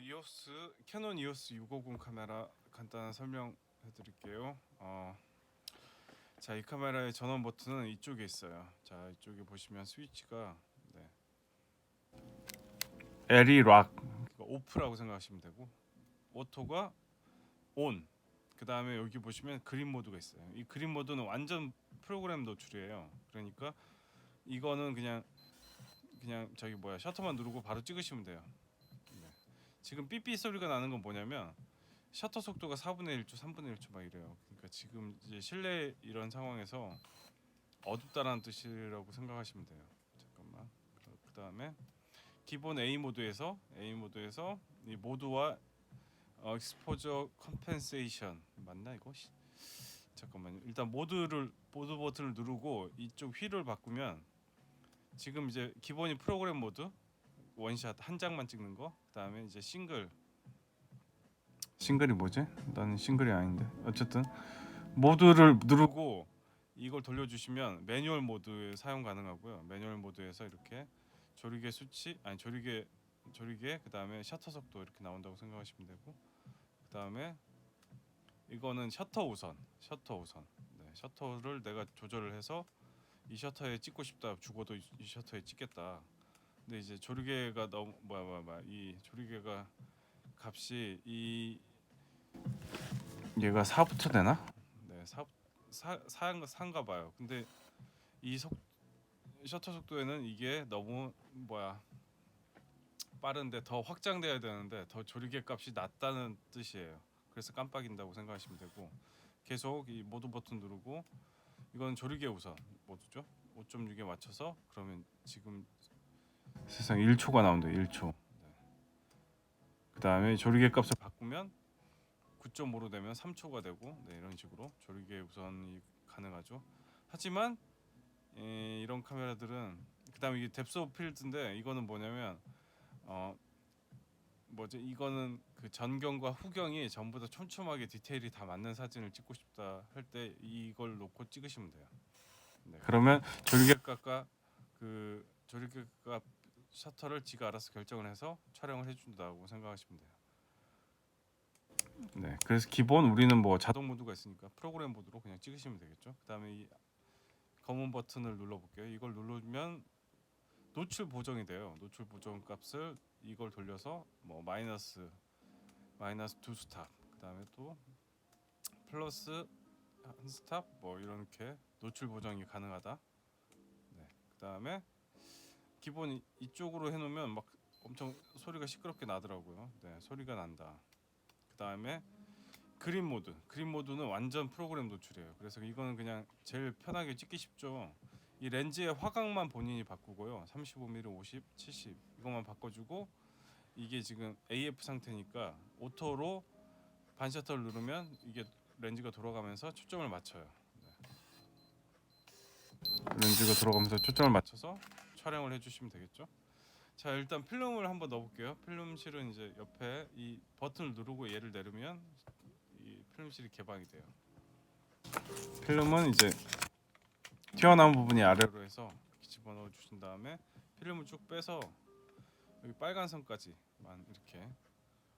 이오스 캐논 이오스 650 카메라 간단한 설명해 드릴게요. 어, 자, 이 카메라의 전원 버튼은 이쪽에 있어요. 자, 이쪽에 보시면 스위치가 네. L이 락 그러니까 오프라고 생각하시면 되고 오토가 온. 그다음에 여기 보시면 그린 모드가 있어요. 이 그린 모드는 완전 프로그램 노출이에요. 그러니까 이거는 그냥 그냥 저기 뭐야 셔터만 누르고 바로 찍으시면 돼요. 네. 지금 삐삐 소리가 나는 건 뭐냐면 셔터 속도가 4분의 1초, 3분의 1초 막 이래요. 그러니까 지금 이제 실내 이런 상황에서 어둡다라는 뜻이라고 생각하시면 돼요. 잠깐만. 그 다음에 기본 A 모드에서 A 모드에서 이 모드와 어, 익스포저 컴펜세이션 맞나 이거? 씨. 잠깐만요. 일단 모드를 모드 버튼을 누르고 이쪽 휠을 바꾸면 지금 이제 기본이 프로그램 모드 원샷 한 장만 찍는 거. 그다음에 이제 싱글 싱글이 뭐지? 나는 싱글이 아닌데. 어쨌든 모드를 누르고 이걸 돌려주시면 매뉴얼 모드 사용 가능하고요. 매뉴얼 모드에서 이렇게 조리개 수치 아니 조리개 조리개 그 다음에 셔터 속도 이렇게 나온다고 생각하시면 되고 그 다음에 이거는 셔터 우선 셔터 우선 네, 셔터를 내가 조절을 해서 이 셔터에 찍고 싶다 죽어도 이, 이 셔터에 찍겠다 근데 이제 조리개가 너무 뭐야 뭐야 뭐야 이 조리개가 값이 이 얘가 4부터 되나? 네, 4 사, 사, 사인가 봐요. 근데 이 속 셔터 속도에는 이게 너무 뭐야 빠른데 더 확장돼야 되는데 더 조리개 값이 낮다는 뜻이에요. 그래서 깜빡인다고 생각하시면 되고 계속 이 모드 버튼 누르고 이건 조리개 우선 모드죠. 5.6에 맞춰서 그러면 지금 세상 1초가 나온다. 1초. 네. 그다음에 조리개 값을 바꾸면 9.5로 되면 3초가 되고 네, 이런 식으로 조리개 우선이 가능하죠. 하지만 에, 이런 카메라들은 그 다음에 이게 뎁스 필드인데 이거는 뭐냐면 어 뭐지 이거는 그 전경과 후경이 전부 다 촘촘하게 디테일이 다 맞는 사진을 찍고 싶다 할 때 이걸 놓고 찍으시면 돼요. 네, 그러면 조리개 값과 그 조리개 값 셔터를 지가 알아서 결정을 해서 촬영을 해준다고 생각하시면 돼요. 네, 그래서 기본 우리는 뭐 자동 모드가 있으니까 프로그램 모드로 그냥 찍으시면 되겠죠. 그다음에 이 검은 버튼을 눌러볼게요. 이걸 누르면 노출 보정이 돼요. 노출 보정 값을 이걸 돌려서 뭐 마이너스 마이너스 두 스탑 그다음에 또 플러스 한 스탑 뭐 이렇게 노출 보정이 가능하다. 네, 그다음에 기본 이- 이쪽으로 해놓으면 막 엄청 소리가 시끄럽게 나더라고요. 네, 소리가 난다. 그 다음에 그린 모드. 그린 모드는 완전 프로그램 노출이에요. 그래서 이거는 그냥 제일 편하게 찍기 쉽죠. 이 렌즈의 화각만 본인이 바꾸고요. 35mm, 50, 70 이것만 바꿔주고 이게 지금 AF 상태니까 오토로 반셔터를 누르면 이게 렌즈가 돌아가면서 초점을 맞춰요. 네. 렌즈가 돌아가면서 초점을 맞춰서 촬영을 해주시면 되겠죠. 자 일단 필름을 한번 넣어볼게요. 필름실은 이제 옆에 이 버튼을 누르고 얘를 내리면 이 필름실이 개방이 돼요. 필름은 이제 튀어나온 부분이 아래로 해서 이렇게 집어 넣어 주신 다음에 필름을 쭉 빼서 여기 빨간 선까지만 이렇게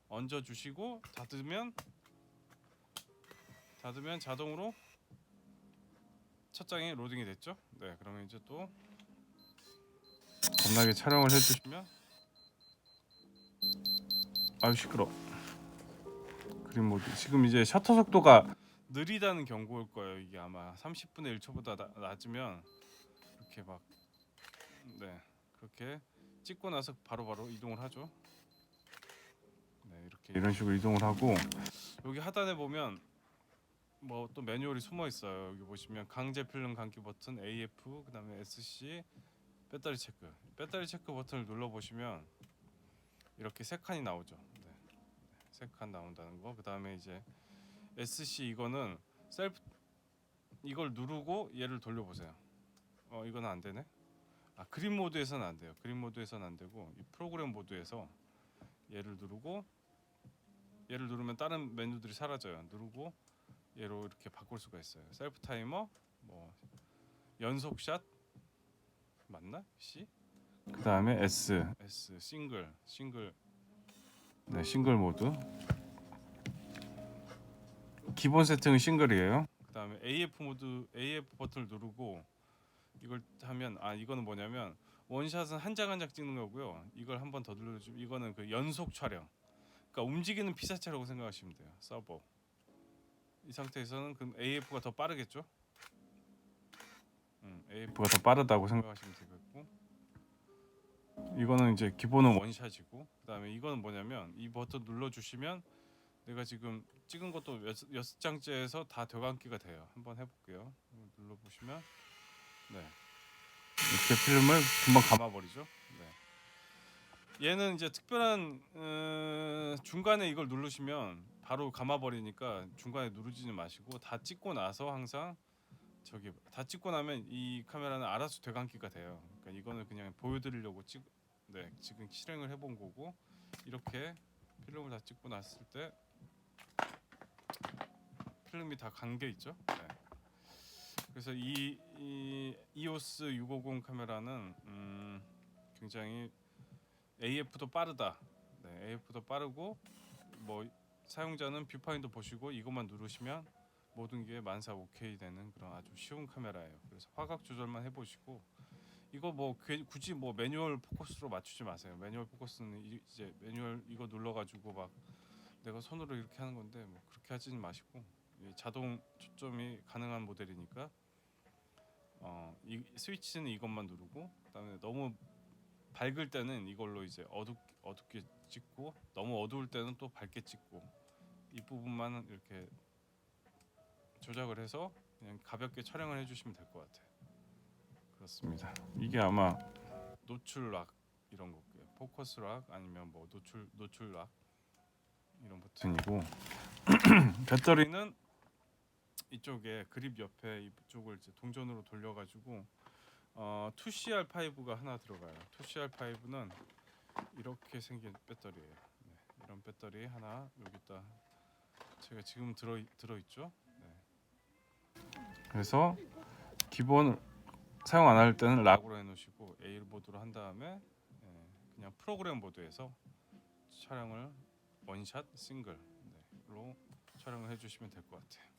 얹어 주시고 닫으면 닫으면 자동으로 첫 장이 로딩이 됐죠? 네, 그러면 이제 또 겁나게 촬영을 해주시면 아유 시끄러. 그림 모드 지금 이제 셔터 속도가 느리다는 경고일 거예요. 이게 아마 30분의 1초보다 나, 낮으면 이렇게 막 네, 그렇게 찍고 나서 바로 바로 이동을 하죠. 네, 이렇게 이런 식으로 이동을 하고 여기 하단에 보면 뭐 또 매뉴얼이 숨어 있어요. 여기 보시면 강제 필름 감기 버튼 AF 그 다음에 SC 배터리 체크. 배터리 체크 버튼을 눌러 보시면 이렇게 세 칸이 나오죠. 네. 세칸 나온다는 거. 그 다음에 이제 SC 이거는 셀프 이걸 누르고 얘를 돌려 보세요. 어, 이거는 안 되네. 아, 그린 모드에서는 안 돼요. 그린 모드에서는 안 되고 이 프로그램 모드에서 얘를 누르고 얘를 누르면 다른 메뉴들이 사라져요. 누르고 얘로 이렇게 바꿀 수가 있어요. 셀프 타이머, 뭐 연속 샷 맞나? C? 그 다음에 S, S 싱글, 싱글 네, 싱글 모드. 기본 세팅은 싱글이에요. 그 다음에 AF 모드 AF 버튼을 누르고 이걸 하면 아 이거는 뭐냐면 원샷은 한 장 한 장 찍는 거고요. 이걸 한 번 더 눌러주면 이거는 그 연속 촬영. 그러니까 움직이는 피사체라고 생각하시면 돼요. 서버. 이 상태에서는 그럼 AF가 더 빠르겠죠? 음, AF가 더 빠르다고 생각하시면 되겠고 이거는 이제 기본은 원샷이고 그다음에 이거는 뭐냐면 이 버튼 눌러주시면 내가 지금 찍은 것도 여섯 장째에서 다 되감기가 돼요. 한번 해볼게요. 눌러보시면 네 이렇게 필름을 금방 감아버리죠. 네. 얘는 이제 특별한 어, 중간에 이걸 누르시면 바로 감아버리니까 중간에 누르지는 마시고 다 찍고 나서 항상 저기 다 찍고 나면 이 카메라는 알아서 되감기가 돼요. 그러니까 이거는 그냥 보여드리려고 찍, 네 지금 실행을 해본 거고 이렇게 필름을 다 찍고 났을 때 필름이 다 감겨 있죠. 네. 그래서 이, 이 EOS 650 카메라는 음, 굉장히 AF도 빠르다. 네, AF도 빠르고 뭐 사용자는 뷰파인더 보시고 이것만 누르시면 모든 게 만사 오케이 되는 그런 아주 쉬운 카메라예요. 그래서 화각 조절만 해보시고 이거 뭐 괜히 굳이 뭐 매뉴얼 포커스로 맞추지 마세요. 매뉴얼 포커스는 이- 이제 매뉴얼 이거 눌러가지고 막 내가 손으로 이렇게 하는 건데 뭐 그렇게 하지는 마시고 이 자동 초점이 가능한 모델이니까 어, 이 스위치는 이것만 누르고 그다음에 너무 밝을 때는 이걸로 이제 어둡 어둡게 찍고 너무 어두울 때는 또 밝게 찍고 이 부분만 이렇게 조작을 해서 그냥 가볍게 촬영을 해주시면 될 것 같아요. 그렇습니다. 이게 아마 노출 락 이런 거고요. 포커스 락 아니면 뭐 노출 노출 락 이런 버튼이고 배터리는 이쪽에 그립 옆에 이쪽을 이제 동전으로 돌려가지고 어, 2CR5가 하나 들어가요. 2CR5는 이렇게 생긴 배터리예요. 네, 이런 배터리 하나 여기다 제가 지금 들어 들어 있죠. 네. 그래서 기본 사용 안 할 때는 락으로 해놓으시고 에일 보드로 한 다음에 예, 그냥 프로그램 보드에서 촬영을 원샷 싱글로 촬영을 해주시면 될 것 같아요.